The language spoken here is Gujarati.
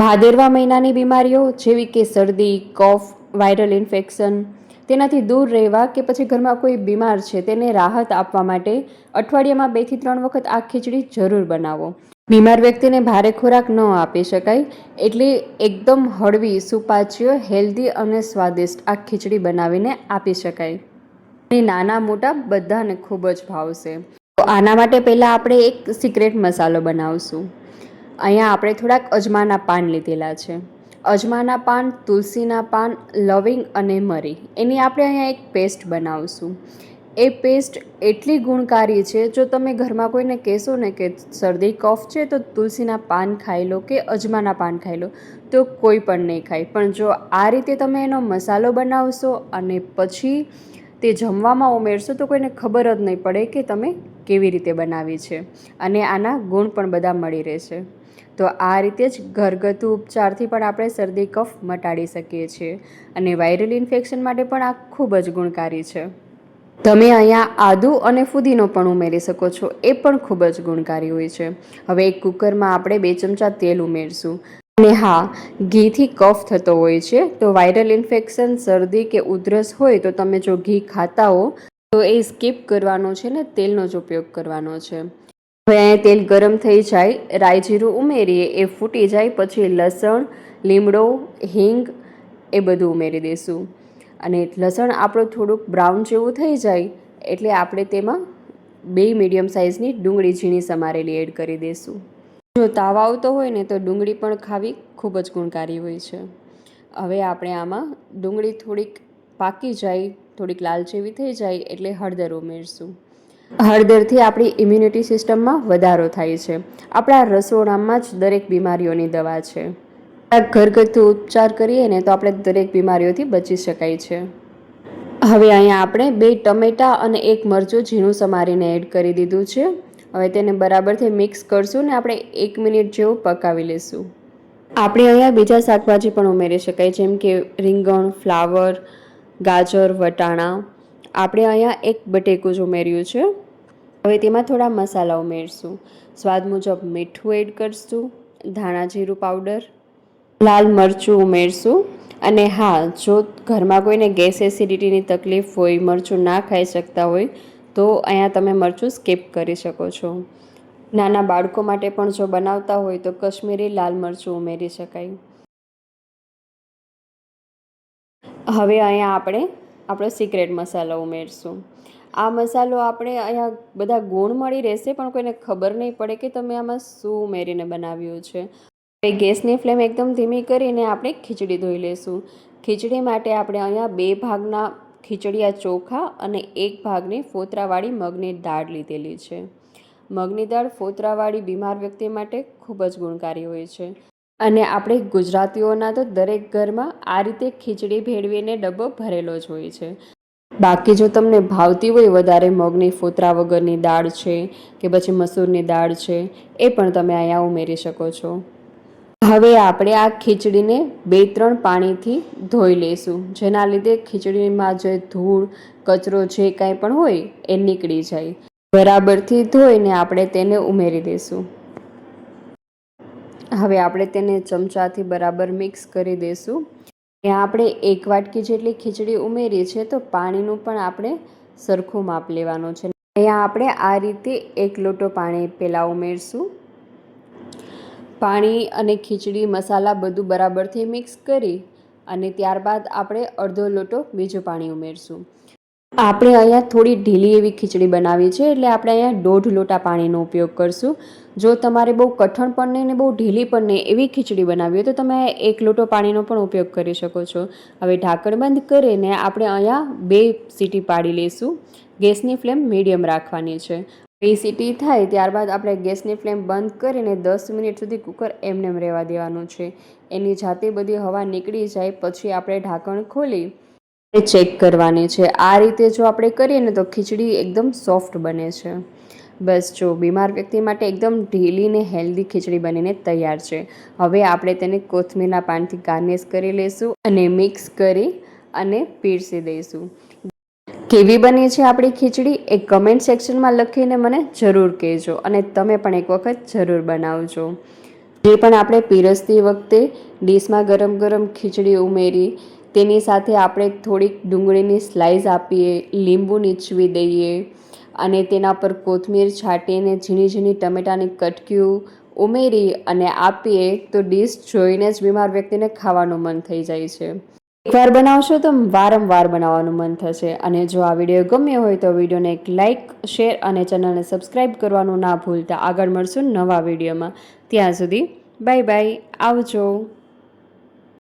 ભાદરવા મહિનાની બીમારીઓ, જેવી કે શરદી, કફ, વાયરલ ઇન્ફેક્શન, તેનાથી દૂર રહેવા કે પછી ઘરમાં કોઈ બીમાર છે તેને રાહત આપવા માટે અઠવાડિયામાં બેથી ત્રણ વખત આ ખીચડી જરૂર બનાવો. બીમાર વ્યક્તિને ભારે ખોરાક ન આપી શકાય એટલે એકદમ હળવી, સુપાચ્ય, હેલ્ધી અને સ્વાદિષ્ટ આ ખીચડી બનાવીને આપી શકાય. અને નાના મોટા બધાને ખૂબ જ ભાવશે. તો આના માટે પહેલાં આપણે એક સિક્રેટ મસાલો બનાવશું. અહીંયા આપણે થોડાક અજમાના પાન લીધેલા છે. અજમાના પાન, તુલસીના પાન, લવિંગ અને મરી. એની આપણે અહીંયા એક પેસ્ટ બનાવશું. એ પેસ્ટ એટલી ગુણકારી છે, જો તમે ઘરમાં કોઈને કહેશો ને કે શરદી, કફ છે, તો તુલસીના પાન ખાઈ લો કે અજમાના પાન ખાઈ લો, તો કોઈ પણ નહીં ખાય. પણ જો આ રીતે તમે એનો મસાલો બનાવશો અને પછી તે જમવામાં ઉમેરશો, તો કોઈને ખબર જ નહીં પડે કે તમે કેવી રીતે બનાવી છે. અને આના ગુણ પણ બધા મળી રહેશે. તો આ રીતે જ ઘરગથ્થુ ઉપચારથી પણ આપણે શરદી, કફ મટાડી શકીએ છીએ અને વાયરલ ઇન્ફેક્શન માટે પણ આ ખૂબ જ ગુણકારી છે. તમે અહીંયા આદુ અને ફુદીનો પણ ઉમેરી શકો છો, એ પણ ખૂબ જ ગુણકારી હોય છે. હવે એક કુકરમાં આપણે બે ચમચા તેલ ઉમેરશું. અને હા, ઘીથી કફ થતો હોય છે, તો વાયરલ ઇન્ફેક્શન, શરદી કે ઉધરસ હોય તો તમે જો ઘી ખાતા હો, તો એ સ્કીપ કરવાનો છે ને તેલનો જ ઉપયોગ કરવાનો છે. હવે તેલ ગરમ થઈ જાય રાઈ જીરું ઉમેરીએ, એ ફૂટી જાય, પછી લસણ, લીમડો, હિંગ, એ બધું ઉમેરી દઈશું. અને લસણ આપણું થોડુંક બ્રાઉન જેવું થઈ જાય, એટલે આપણે તેમાં બે મીડિયમ સાઇઝની ડુંગળી ઝીણી સમારેલી એડ કરી દઈશું. જો તાવ આવતો હોય ને તો ડુંગળી પણ ખાવી ખૂબ જ ગુણકારી હોય છે. હવે આપણે આમાં ડુંગળી થોડીક પાકી જાય, થોડીક લાલ જેવી થઈ જાય, એટલે હળદર ઉમેરશું. હળદરથી આપણી ઇમ્યુનિટી સિસ્ટમમાં વધારો થાય છે. આપણા રસોડામાં જ દરેક બીમારીઓની દવા છે. ઘરગથ્થુ ઉપચાર કરીએ ને તો આપણે દરેક બીમારીઓથી બચી શકાય છે. હવે અહીંયા આપણે બે ટમેટાં અને એક મરચું ઝીણું સમારીને એડ કરી દીધું છે. હવે તેને બરાબરથી મિક્સ કરશું ને આપણે એક મિનિટ જેવું પકાવી લઈશું આપણે અહીંયા બીજા શાકભાજી પણ ઉમેરી શકાય, જેમ કે રીંગણ, ફ્લાવર, ગાજર, વટાણા આપણે અહીંયા એક બટેકું જ ઉમેર્યું છે. હવે તેમાં થોડા મસાલા ઉમેરશું. સ્વાદ મુજબ મીઠું એડ કરશું, ધાણા જીરું પાવડર, લાલ મરચું ઉમેરશું અને હા, જો ઘરમાં કોઈને ગેસ એસિડિટીની તકલીફ હોય, મરચું ના ખાઈ શકતા હોય, તો અહીંયા તમે મરચું સ્કીપ કરી શકો છો. નાના બાળકો માટે પણ જો બનાવતા હોય, તો કશ્મીરી લાલ મરચું ઉમેરી શકાય. હવે અહીંયા આપણે આપણો સિક્રેટ મસાલો ઉમેરશું. આ મસાલો આપણે અહીંયા બધા ગુણ મળી રહેશે, પણ કોઈને ખબર નહીં પડે કે તમે આમાં શું ઉમેરીને બનાવ્યું છે. ગેસની ફ્લેમ એકદમ ધીમી કરીને આપણે ખીચડી ધોઈ લઈશું ખીચડી માટે આપણે અહીંયા બે ભાગના ખીચડિયા ચોખા અને એક ભાગની ફોતરાવાળી મગની દાળ લીધેલી છે. મગની દાળ ફોતરાવાળી બીમાર વ્યક્તિ માટે ખૂબ જ ગુણકારી હોય છે. અને આપણે ગુજરાતીઓના તો દરેક ઘરમાં આ રીતે ખીચડી ભેળવીને ડબ્બો ભરેલો જ હોય છે. બાકી જો તમને ભાવતી હોય વધારે મગની ફોતરા વગરની દાળ છે કે પછી મસૂરની દાળ છે, એ પણ તમે અહીંયા ઉમેરી શકો છો. હવે આપણે આ ખીચડીને બે ત્રણ પાણીથી ધોઈ લઈશું. જેના લીધે ખીચડીમાં જે ધૂળ, કચરો જે કાંઈ પણ હોય એ નીકળી જાય. બરાબરથી ધોઈને આપણે તેને ઉમેરી દઈશું. હવે આપણે તેને ચમચાથી બરાબર મિક્સ કરી દઈશું ત્યાં આપણે એક વાટકી જેટલી ખીચડી ઉમેરી છે તો પાણીનું પણ આપણે સરખું માપ લેવાનું છે. અહીંયા આપણે આ રીતે એક લોટો પાણી પહેલાં ઉમેરશું. પાણી અને ખીચડી મસાલા બધું બરાબરથી મિક્સ કરી અને ત્યારબાદ આપણે અડધો લોટો બીજું પાણી ઉમેરશું. આપણે અહીંયા થોડી ઢીલી એવી ખીચડી બનાવી છે એટલે આપણે અહીંયા દોઢ લોટા પાણીનો ઉપયોગ કરશું. જો તમારે બહુ કઠણ પણ નહીં ને બહુ ઢીલી પણ નહીં એવી ખીચડી બનાવી હોય તો તમે એક લોટો પાણીનો પણ ઉપયોગ કરી શકો છો. હવે ઢાંકણ બંધ કરીને આપણે અહીંયા બે સીટી પાડી લઈશું. ગેસની ફ્લેમ મીડિયમ રાખવાની છે. બે સીટી થાય ત્યારબાદ આપણે ગેસની ફ્લેમ બંધ કરીને દસ મિનિટ સુધી કુકર એમને રહેવા દેવાનું છે. એની જાતે બધી હવા નીકળી જાય, પછી આપણે ઢાંકણ ખોલી ચેક કરવાની છે. આ રીતે જો આપણે કરીએ ને તો ખીચડી એકદમ સોફ્ટ બને છે. બસ જો બીમાર વ્યક્તિ માટે એકદમ ઢીલી ને હેલ્ધી ખીચડી બનીને તૈયાર છે. હવે આપણે તેને કોથમીરના પાનથી ગાર્નિશ કરી લઈશું અને મિક્સ કરી અને પીરસી દઈશું. કેવી બની છે આપણી ખીચડી એ કમેન્ટ સેક્શનમાં લખીને મને જરૂર કહેજો અને તમે પણ એક વખત જરૂર બનાવજો. જે પણ આપણે પીરસતી વખતે ડીશમાં ગરમ ગરમ ખીચડી ઉમેરી તેની સાથે આપણે થોડીક ડુંગળીની સ્લાઈસ આપીએ, લીંબુ નીચવી દઈએ અને તેના પર કોથમીર છાંટીને ઝીણી ઝીણી ટમેટાની કટકીયું ઉમેરી અને આપીએ તો ડીશ જોઈને જ બીમાર વ્યક્તિને ખાવાનું મન થઈ જાય છે. એકવાર બનાવશો તો વારંવાર બનાવવાનું મન થશે અને જો આ વીડિયો ગમ્યો હોય તો વિડીયોને એક લાઇક શેર અને ચેનલને સબસ્ક્રાઈબ કરવાનું ના ભૂલતા. આગળ મળશું નવા વિડીયોમાં. ત્યાં સુધી બાય બાય આવજો.